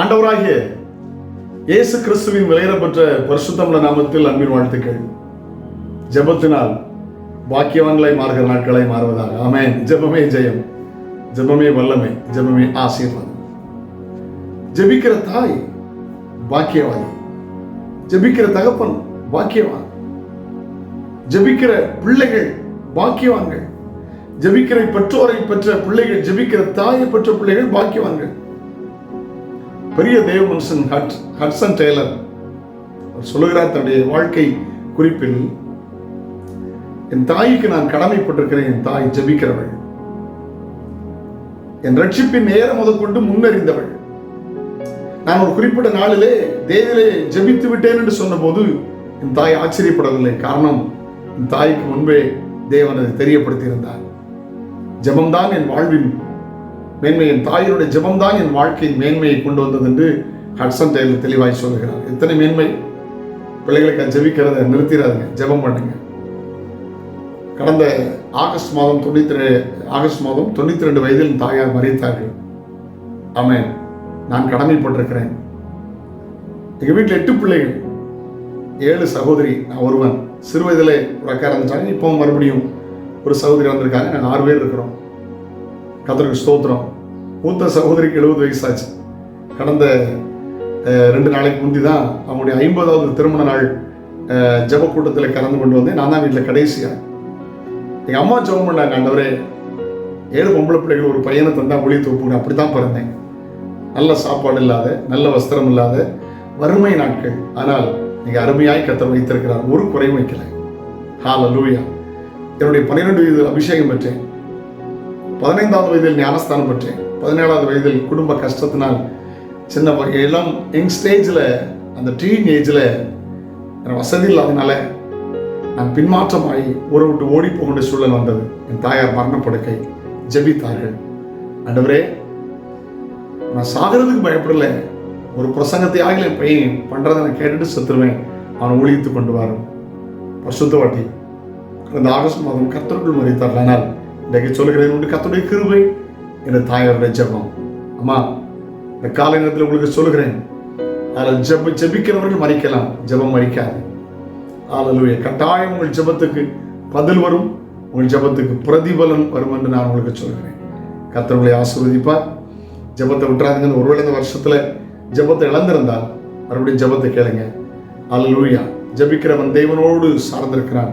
ஆண்டவராகிய இயேசு கிறிஸ்துவின் விளையிடப்பெற்ற பரிசுத்தமிழ நாமத்தில் அன்பின் வாழ்த்துக்கள். ஜெபத்தினால் பாக்கியவான்களை மாறுகிற நாட்களாய் மாறுவதாக. ஆமென். ஜெபமே ஜெயம். ஜெபமே வல்லமை. ஜெபமே ஆசீர்வாதம். ஜெபிக்கிற தாய் பாக்கியவாதி ஜெபிக்கிற தகப்பன் பாக்கியவான். ஜெபிக்கிற பிள்ளைகள் பாக்கியவான்கள். ஜெபிக்கிற பெற்றோரை பெற்ற பிள்ளைகள் ஜெபிக்கிற தாயை பெற்ற பிள்ளைகள் பாக்கியவான்கள். பெரிய தேவ மனுஷன் ஹட் ஹட்சன் டெய்லர் அவர் சொல்லுகிறார் தன்னுடைய வாழ்க்கை குறிப்பில் என் தாய்க்கு நான் கடமைப்பட்டிருக்கிறேன் என் தாய் ஜபிக்கிறவள். என் ரட்சிப்பின் நேரம் முதற்கொண்டு முன்னறிந்தவள். நான் ஒரு குறிப்பிட்ட நாளிலே தேவிலே ஜபித்து விட்டேன் என்று சொன்னபோது என் தாய் ஆச்சரியப்படவில்லை. காரணம் என் தாய்க்கு முன்பே தேவன் அதை தெரியப்படுத்தியிருந்தார். ஜபம்தான் என் வாழ்வின் மேன்மை என் தாயினுடைய ஜெபம்தான் என் வாழ்க்கையின் மேன்மையை கொண்டு வந்தது என்று ஹட்சன் டெய்லர் தெளிவாய் சொல்லுகிறார். எத்தனை மேன்மை? பிள்ளைகளுக்கு ஜெபிக்கிறத நிறுத்திடாதுங்க ஜெபம் பண்ணுங்க. கடந்த ஆகஸ்ட் மாதம் தொண்ணூத்தி ஆகஸ்ட் மாதம் தொண்ணூத்தி ரெண்டு வயதில் என் தாயார் மறைத்தார்கள். ஆமேன். நான் கடமைப்பட்டிருக்கிறேன். எங்கள் வீட்டில் எட்டு பிள்ளைகள். ஏழு சகோதரி நான் ஒருவன். சிறு வயதில் ஒரு அக்கா இருந்துட்டாங்க இப்போ மறுபடியும் ஒரு சகோதரி வந்திருக்காங்க நாங்கள் ஆறு பேர் இருக்கிறோம். கத்தருக்கு ஸ்தோத்திரம். மூத்த சகோதரிக்கு எழுபது வயசாச்சு. கடந்த ரெண்டு நாளைக்கு முந்தி தான் அவங்களுடைய ஐம்பதாவது திருமண நாள் அஹ், கூட்டத்தில் கலந்து கொண்டு வந்தேன். நான் தான் வீட்டில் கடைசியாக எங்கள் அம்மா ஜெபம் பண்ணாங்க ஆண்டவரே. ஏழு பொம்பளை பிள்ளைகள் ஒரு பையனை தந்தால் ஒளி தூப்புன்னு அப்படி தான் பிறந்தேன். நல்ல சாப்பாடு இல்லாத நல்ல வஸ்திரம் இல்லாத வறுமை நாட்கள். ஆனால் நீங்கள் அருமையாய் கத்தர் வைத்திருக்கிறார். ஒரு குறையும் வைக்கல. ஹால லூயா என்னுடைய பன்னிரெண்டு வயது அபிஷேகம் பெற்றேன். பதினைந்தாவது வயதில் ஞானஸ்தானம் பெற்றேன். பதினேழாவது வயதில் குடும்ப கஷ்டத்தினால் சின்ன எல்லாம் யங் ஸ்டேஜில் அந்த டீன் ஏஜில் எனக்கு வசதி இல்லாதனால நான் பின்மாற்றமாகி ஊரை விட்டு ஓடி போகின்ற சூழல் வந்தது. என் தாயார் மரணப்படுக்கை ஜபித்தார்கள். ஆண்டவரே நான் சாகிறதுக்கு பயப்படல. ஒரு பிரசங்கத்தை ஆகல என் பையன் பண்ணுறதை நான் கேட்டுட்டு செத்துருவேன். அவனை ஒழித்து கொண்டு வரும். பரிசுத்த வாட்டி கடந்த ஆகஸ்ட் மாதம் கத்தருக்குள் மறித்தார்கள். ஆனால் இன்றைக்கு சொல்லுகிறேன் உண்டு கத்துடைய கிருபை என் தாயாருடைய ஜெபம். அம்மா இந்த காலை நேரத்தில் உங்களுக்கு சொல்லுகிறேன் அதில் ஜப ஜபிக்கிறவர்கள் மறிக்கலாம் ஜெபம் மறிக்காது. ஆலலுய கட்டாயம் உங்கள் ஜெபத்துக்கு பதில் வரும் உங்கள் ஜெபத்துக்கு பிரதிபலன் வரும் என்று நான் உங்களுக்கு சொல்கிறேன் கத்தர்களை ஆசீர்வதிப்பா ஜெபத்தை விட்டுறாதுங்கன்னு ஒருவேளை இந்த வருஷத்துல ஜெபத்தை இழந்திருந்தால் மறுபடியும் ஜெபத்தை கேளுங்க. அல்லூயா ஜெபிக்கிறவன் தேவனோடு சார்ந்திருக்கிறான்.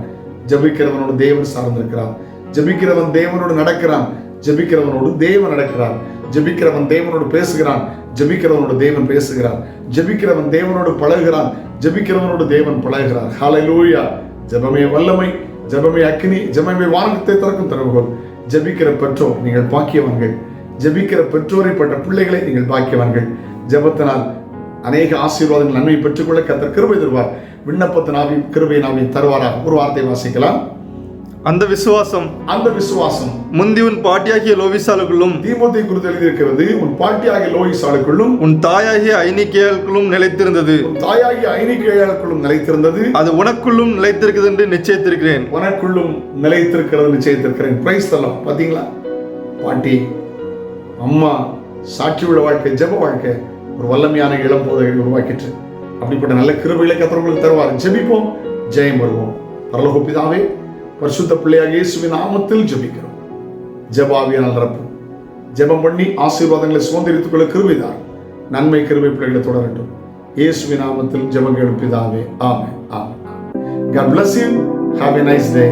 ஜெபிக்கிறவனோடு தேவன் சார்ந்திருக்கிறான். ஜெபிக்கிறவன் தேவனோடு நடக்கிறான். ஜெபிக்கிறவனோடு தேவன் நடக்கிறான் ஜெபிக்கிறவன் தேவனோடு பேசுகிறான். ஜெபிக்கிறவனோடு தேவன் பேசுகிறான் ஜெபிக்கிறவன் தேவனோடு பழகுகிறான். ஜபிக்கிறவனோடு தேவன் பழகுகிறார். ஹalleluya ஜபமே வல்லமை ஜெபமே அக்னி ஜபமே வானத்தை திறக்கும் திறவுகோல் ஜெபிக்கிற பெற்றோர் நீங்கள் பாக்கியவன்கள். ஜெபிக்கிற பெற்றோரை பட்ட பிள்ளைகளை நீங்கள் பாக்கியவன்கள். ஜபத்தினால் அநேக ஆசீர்வாதங்கள் நன்மை பெற்றுக்கொள்ள கத்தர் கிருபை தருவார். விண்ணப்பத்தினாவையும் கிருபை நாவையும் தருவாராக. ஒரு வார்த்தை வாசிக்கலாம். அந்த விசுவாசம் அந்த விசுவாசம் முந்தி உன் பாட்டியாகிய லோவிசாலுக்குள்ளும் தீமோத்தை குறித்து எழுதியிருக்கிறது உன் பாட்டியாகிய லோயிசாளுக்குள்ளும் உன் தாயாகிய ஐனிக்கேலுக்குள்ளும் நிலைத்திருந்தது. தாயாகிய ஐனிக்கையாளுக்குள்ளும் நிலைத்திருந்தது. அது உனக்குள்ளும் நிலைத்திருக்கிறது என்று நிச்சயித்திருக்கிறேன். உனக்குள்ளும் நிலைத்திருக்கிறது நிச்சயித்திருக்கிறேன். பிரைஸ் தரலாம் பாத்தீங்களா? பாட்டி அம்மா சாட்சி உள்ள வாழ்க்கை ஜெப வாழ்க்கை ஒரு வல்லமையான இளம் போதைகளை உருவாக்கிட்டு அப்படிப்பட்ட நல்ல கிருபைகளை கத்தவர்களுக்கு தருவார். ஜெபிப்போம் ஜெயம் வருவோம். பரலோக பிதாவே பரிசுத்த பிள்ளையாக இயேசுவின் நாமத்தில் ஜபிக்கிறோம். ஜெபாவியால் நிரப்பும் ஜெபம் பண்ணி ஆசீர்வாதங்களை சுதந்திரித்துக் கொள்ள கிருவிதார் நன்மை கிருபை பிள்ளைகளை தொடரட்டும். இயேசுவின் நாமத்தில் ஜெபம் எழுப்பிதாவே ஆமே ஆமே God bless you. Have a nice day.